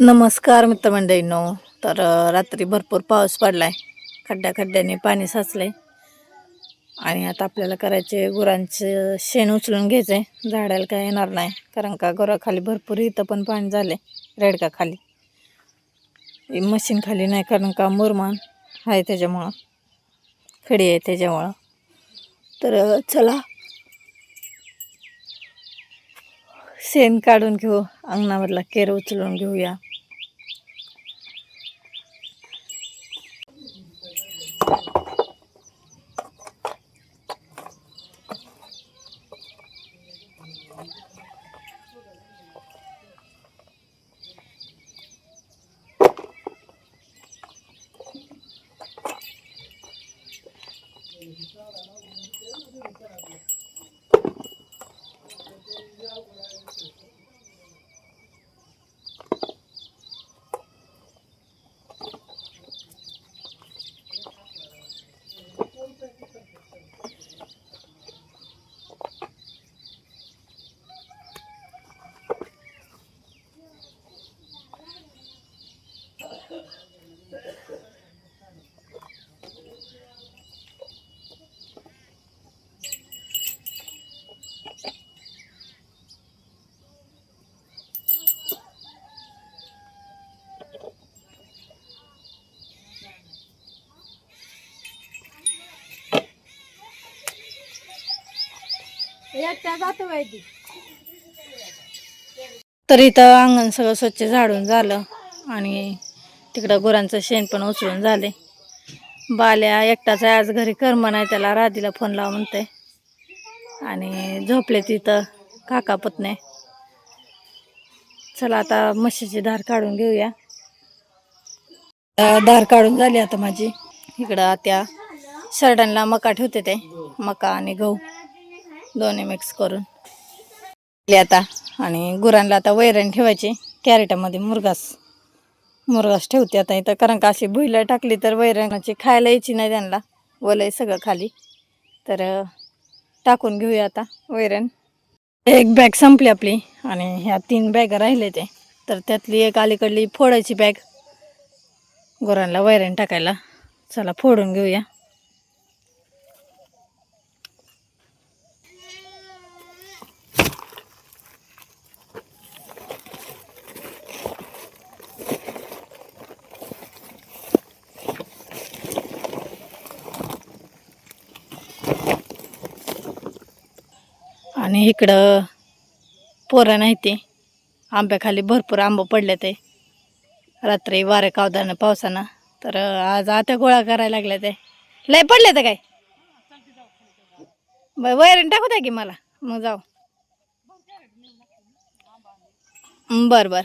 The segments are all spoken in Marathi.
नमस्कार मित्रमंडळींनो. तर रात्री भरपूर पाऊस पडला आहे खड्ड्या खड्ड्याने पाणी साचलं आहे आणि आता आपल्याला करायचे गुरांचं शेण उचलून घ्यायचं आहे झाडाला काय येणार नाही. कारण का गुराखाली भरपूर इथं पण पाणी झालं आहे रेडकाखाली मशीन खाली नाही कारण का मुरमान आहे त्याच्यामुळं. खडी आहे त्याच्यामुळं. तर चला. शेण काढून घेऊ. अंगणामधला केर उचलून घेऊया. तर इथं अंगण सगळं स्वच्छ झाडून झालं आणि तिकडं गुरांचं शेण पण उचलून झाले. बाल्या एकटाच आज घरी कर्म नाही त्याला राधीला फोन लावा म्हणते आणि झोपले तिथं काका पत्ने. चला आता म्हशीची धार काढून घेऊया. धार काढून झाली आता माझी. इकडं त्या शर्टांना मका ठेवते ते मका आणि गहू. दोन्ही मिक्स करून. आता आणि गुरांना आता वैरण ठेवायची. कॅरेटामध्ये मुरगास मुरगास ठेवते आता इथं. कारण का अशी भुईला टाकली तर वैरणाची खायला यायची नाही त्यांना. वलय सगळं खाली. तर टाकून घेऊया आता वैरण. एक बॅग संपली आपली आणि ह्या तीन बॅग राहिले ते. तर त्यातली एक अलीकडली फोडायची बॅग गुरांना वैरण टाकायला. चला फोडून घेऊया. आणि इकडं पोरं नाही ते. आंब्याखाली भरपूर आंबं पडले ते रात्री वारे कावदानं पावसानं. तर आज आता गोळा करायला लागल्या ते लय पडले तर काय? वैरण टाकू द्या की मला. मग जाऊ. बर बर.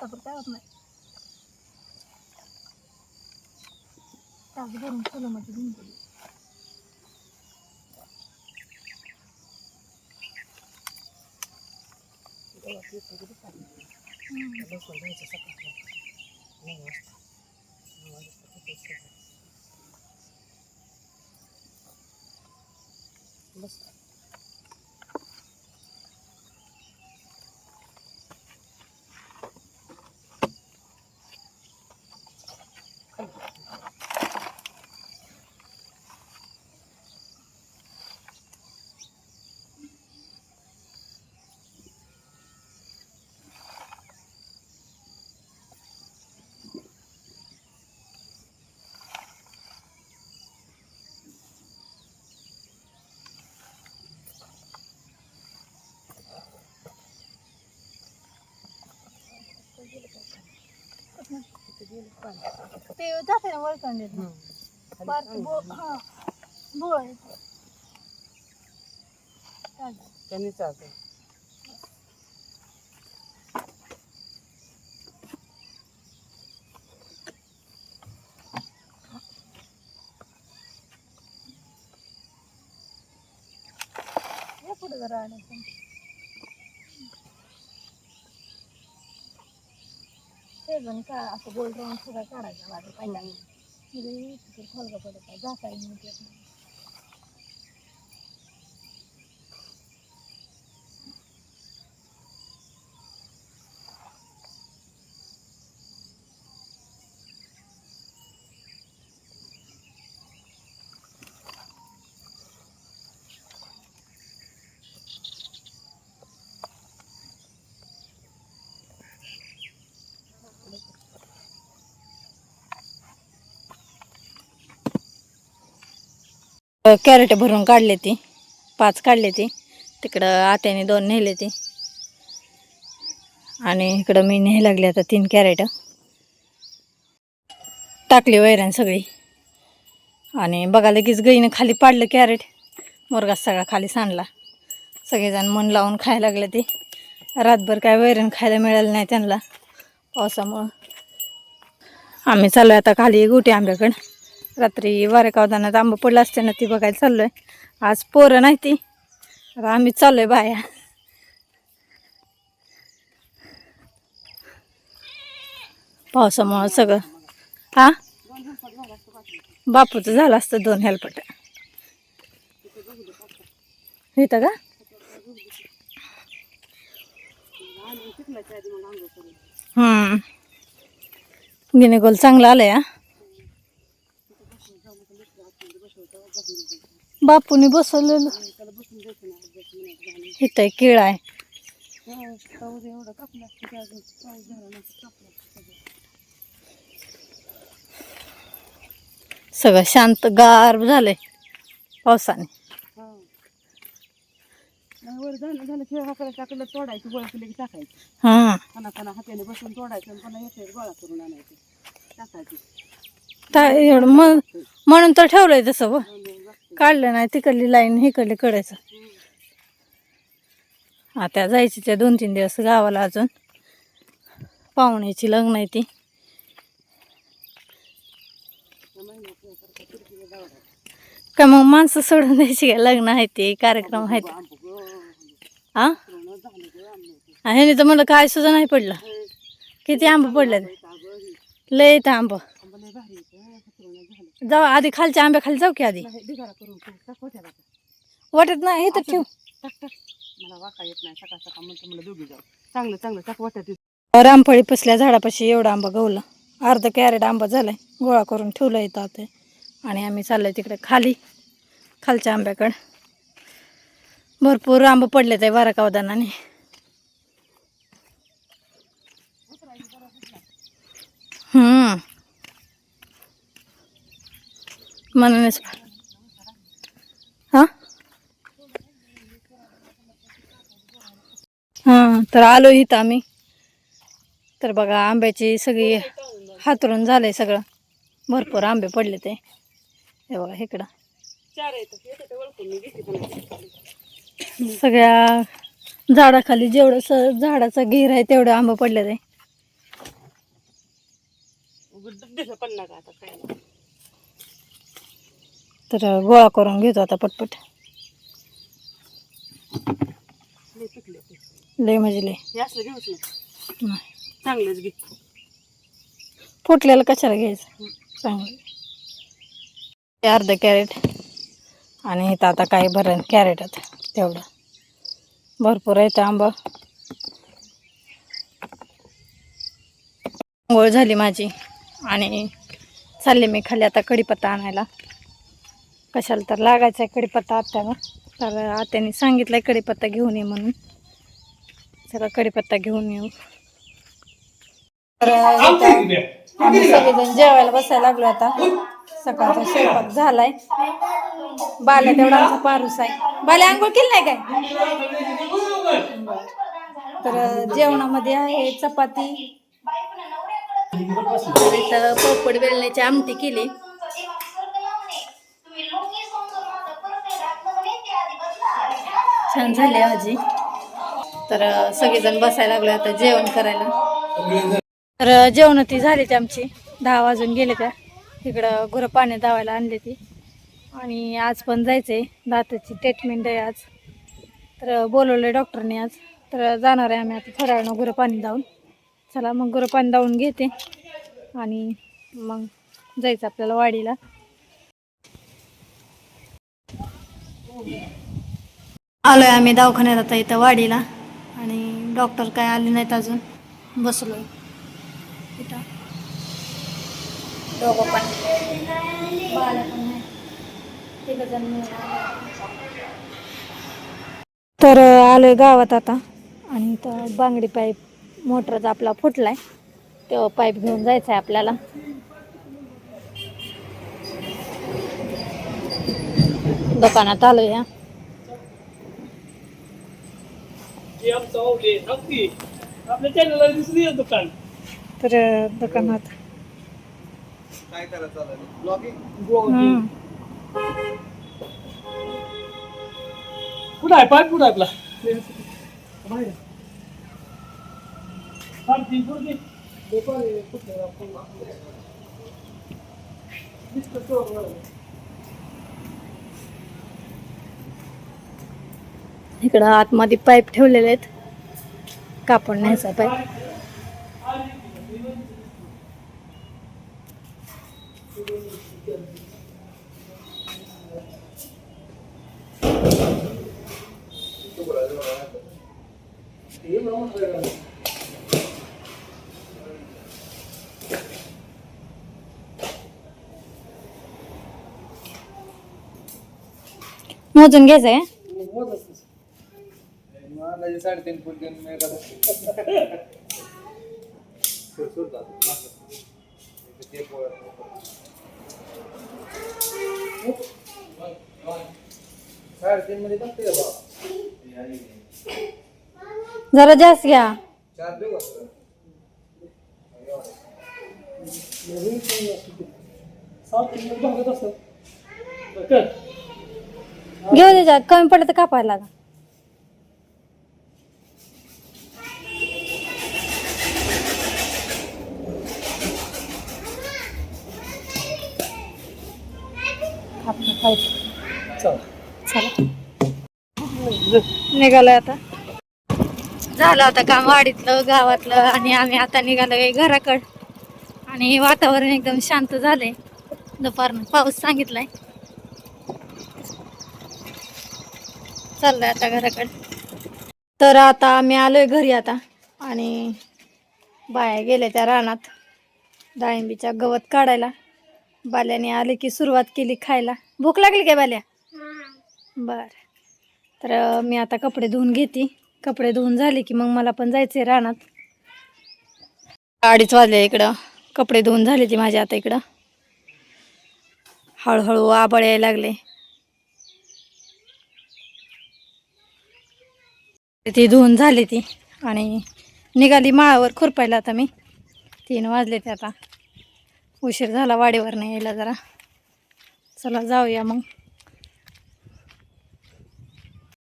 Kıpırdayamadın. Daha giderim söyleme dedim. Basta. ते जाते ना वळकण देत हा बोळ. त्यांनी चालतं. पुढे जरा आणायचं? ते का असं गोल्ड राऊंड सगळं काढायचं माझं पहिल्यांदा तिथे खोलगा पडत. आहे जाता येईल कॅरेट भरून काढले ती. पाच काढले ती. तिकडं आत्याने दोन नेले ती. आणि इकडं मी न्याय लागले आता तीन कॅरेट. टाकली वैरण सगळी. आणि बघा लगेच गईनं खाली पाडलं कॅरेट. मुरगा सगळा खाली सांडला. सगळेजण मन लावून खायला लागले ते. रातभर काय वैरण खायला मिळालं नाही त्यांना. पावसामुळं. आम्ही चाललो आता खाली गोटी आंब्याकडं. रात्री वारे कावदानात आंबा पडला असते ना ती बघायला चाललोय. आज पोरं नाही ती. आता आम्ही चाललोय बाया. पावसामुळं सगळं. हा? बापूचं झालं असतं दोन हेलपट इथं का? हम्म. गिनेगोल चांगला आलं हा? बापूने बसवलेलं इथं एक केळ आहे एवढं कापलं असतं की अजून पाऊस झाला नसता कापलं असतं सगळं. सगळं शांत गार झालंय पावसाने हा. एवढं मग म्हणून तर ठेवलंय तसं व. काढलं नाही तिकडली लाईन हिकडली कडायचं. आता जायची त्या दोन तीन दिवस गावाला अजून. पाहुण्याची लग्न आहे ती. का मग माणसं सोडून द्यायची काय? लग्न आहे ते कार्यक्रम आहे ते. हा ह्याने तर म्हणलं काय सुद्धा नाही पडलं. किती आंबा पडले लय येतं आंबा लय भारी येतं फुटवणं झालं जाऊ आधी खालच्या आंब्या खाली जाऊ की आधी? नाही ढिगारा करून ठेव. टाक होत्या का वाटत नाही हे तर ठेव. टाक टाक. मला वाका येत नाही सकाळ सकाळ म्हणतो मला दोघी जाऊ. चांगलं चांगलं टाक वाटत रामफळी पसल्या झाडापाशी एवढा आंबा गवला. अर्धा कॅरेट आंबा झालाय गोळा करून ठेवला इथं आता. आणि आम्ही चाललोय तिकडे खाली खालच्या आंब्याकडं. भरपूर आंबा पडले ते बारा कावदानाने. हम्म. म्हणूनच. हा? हां तर आलो इथं आम्ही. तर बघा आंब्याची सगळी हातरून झालंय सगळं. भरपूर आंबे पडले ते. हे बघा इकडं. सगळ्या झाडाखाली जेवढं स झाडाचा घेर आहे तेवढं आंबा पडले ते दिसलं पण नका आता काय नाही. तर गोळा करून घेतो आता पटपट. लय म्हणजे लय. चांगलेच घे. फुटलेलं कशाला घ्यायचं? चांगलं. अर्ध कॅरेट आणि इथं आता काही भरण कॅरेट आता तेवढं. भरपूर आहे आंबा. आंघोळ झाली माझी आणि चालले मी खाली आता कढीपत्ता आणायला. कशाला तर लागायचा आहे कढीपत्ता आत्याला. तर आत्याने सांगितलं कढीपत्ता घेऊन ये म्हणून. चला कढीपत्ता घेऊन येऊ. तर इथं आम्ही सगळेजण जेवायला बसायला लागलो आता. सकाळचा स्वयंपाक झालाय. बाल्या तेवढा आमचा पारूस आहे. बाल्या आंघोळ केली नाही काय? तर जेवणामध्ये आहे चपाती. तर बेलण्याची आमटी केली. छान झाली भाजी तर सगळेजण बसायला लागले आता जेवण करायला. तर जेवण ती झाली ती आमची. दहा वाजून गेले त्या तिकडं गुरं पाणी धावायला आणले ती. आणि आज पण जायचंय. दाताची ट्रीटमेंट आहे आज. तर बोलवलं डॉक्टरने आज. तर जाणार आहे आम्ही आता थोड्या गुरं पाणी धावून चला मग गुरं पाणी धावून घेते. आणि मग जायचं आपल्याला वाडीला. आलो आहे आम्ही दवाखान्यात आता इथं वाडीला. आणि डॉक्टर काय आले नाहीत अजून. बसलोय. इथं. दोघं पण. बाळा पण नाही तिघंजण मिळून तर आलोय गावात आता. आणि इथं बांगडी पाईप मोटरचा आपला फुटलाय. तो पाईप घेऊन जायचा आहे आपल्याला. दुकानात आलोय या हे आमचं आपल्या चॅनलला दिसली आहे दुकान तर दुकानात हम्म. कुठं आहे? पाय कुठं आहे आपला? बाहेर. तीन. दुकान आहे, कुठं? आहे आपण? दिसतं चोर इकडं आतमध्ये पाईप ठेवलेले आहेत. कापड न्यायचा पाईप मोजून घ्यायचं आहे साडेतीन फूट घेऊन मी. साडेतीन मध्ये टाकते का? जरा जास्त घ्या चार देऊ. घेऊ द्यायच्या कमी पडलं तर कापायला लागा आहेत चला. निघालं निघालोय आता. झालं आता काम वाडीतलं गावातलं आणि आम्ही आता निघालोय घराकड. आणि वातावरण एकदम शांत झालंय. दुपारनं पाऊस सांगितलाय. चाललंय आता घराकडे. तर आता आम्ही आलोय घरी आता. आणि बाया गेल्या त्या रानात. डाळिंबीच्या गवत काढायला. बाल्याने आले की सुरुवात केली खायला. भूक लागली काय बाल्या? बर. तर मी आता कपडे धुवून घेते. कपडे धुवून झाले की मग मला पण जायचंय रानात. अडीच वाजले इकडं. कपडे धुवून झाले ती माझ्या आता इकडं. हळूहळू आबळ यायला लागले. ती धुवून झाली ती आणि निघाली माळावर खुरपायला आता मी. तीन वाजले ते आता. उशीर झाला वाडीवर नाही यायला जरा. चला जाऊया मग.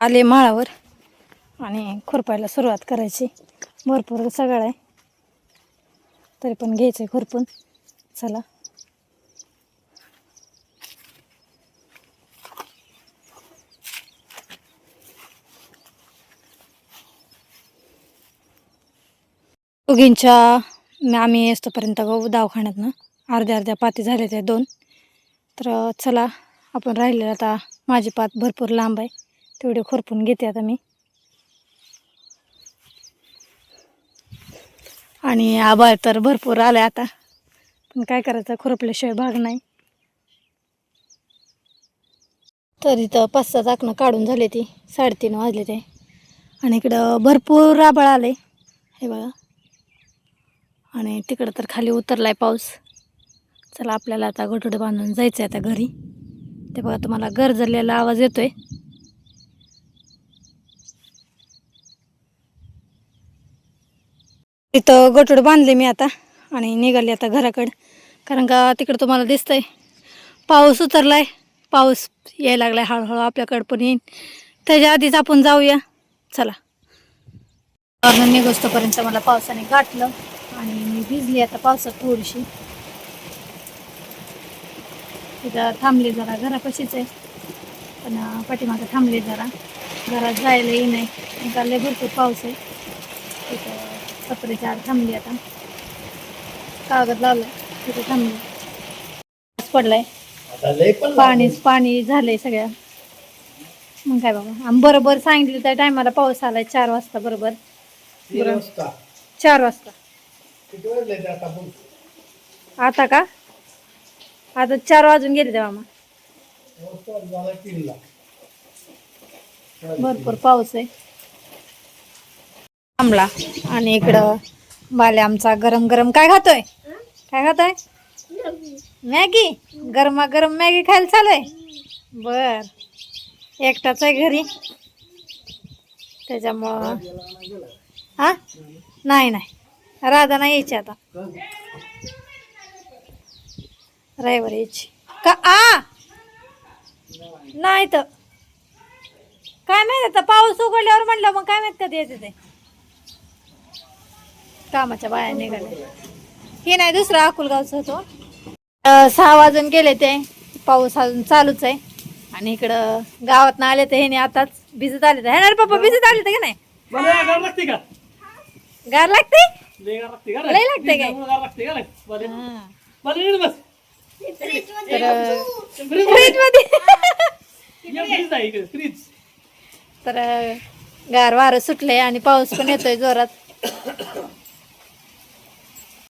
आले माळावर आणि खुरपायला सुरुवात करायची. भरपूर सगळं आहे. तरी पण घ्यायचं आहे खुरपून. चला. दोघींच्या आम्ही येतोपर्यंत दवाखान्यातनं अर्ध्या अर्ध्या पाती झाल्या त्या दोन. तर चला आपण राहिलेलं आता. माझी पात भरपूर लांब आहे. तेवढे खुरपून घेते आता मी. आणि आभाळ तर भरपूर आलं आहे आता. पण काय करायचं खुरपल्याशिवाय भाग नाही. तर इथं पाच सहा चाकणं काढून झाले ती. साडेतीन वाजले ते. आणि इकडं भरपूर आभाळ आले हे बघा. आणि तिकडं तर खाली उतरला आहे पाऊस. चला आपल्याला आता गोठोडे बांधून जायचं आहे आता घरी. ते बघा तुम्हाला गरजलेला आवाज येतोय. तिथं गोठोडे बांधले मी आता आणि निघाले आता घराकडं. कारण का तिकडं तुम्हाला दिसतंय पाऊस उतरला आहे पाऊस यायला लागलाय हळूहळू आपल्याकडं पण येईन. त्याच्या आधीच आपण जाऊया. चला. निघोस्तोपर्यंत मला पावसाने गाठलं. आणि मी भिजली आता पावसात थोडीशी. तिथं थांबली जरा घरापाशीच आहे. पण पाठीमागं थांबली जरा. घरात जायला येई नाही निघाले भरपूर पाऊस आहे. तिथं कपड्याच्या आड थांबली आता. कागद लावलं तिथे थांबली. पाऊस पडलाय. पण पाणी झालंय सगळ्या. मग काय बाबा. आम्ही बरोबर सांगितलं त्या टायमाला पाऊस आलाय चार वाजता बरोबर. चार वाजता. किती वाजले ते आता आता का? आता चार वाजून गेले वाजता झाला तीनला. भरपूर पाऊस आहे. थांबला आणि इकडं बाले आमचा गरम गरम काय खातोय? काय खातोय? मॅगी. गरमा गरम मॅगी खायला चालूय. बर. एकटाच आहे घरी. त्याच्यामुळं हा नाही नाही. राधा नाही यायची आता. रविवार यायची. का? आ! नाही तर. काय माहीत आता पाऊस उघडल्यावर म्हणलं मग काय माहीत कधी येते ते. कामाच्या बाया निघाले. हे नाही दुसरा अकुलगावचं होतो. सहा वाजून गेले ते. पाऊस अजून चालूच आहे. आणि इकडं गावात ना आले ते हे आताच भिजत आले तर रे पप्पा भिजत आले तर की नाही? गार लागते? लय लागते काय? हा. तर गार वारं सुटले आणि पाऊस पण येतोय जोरात.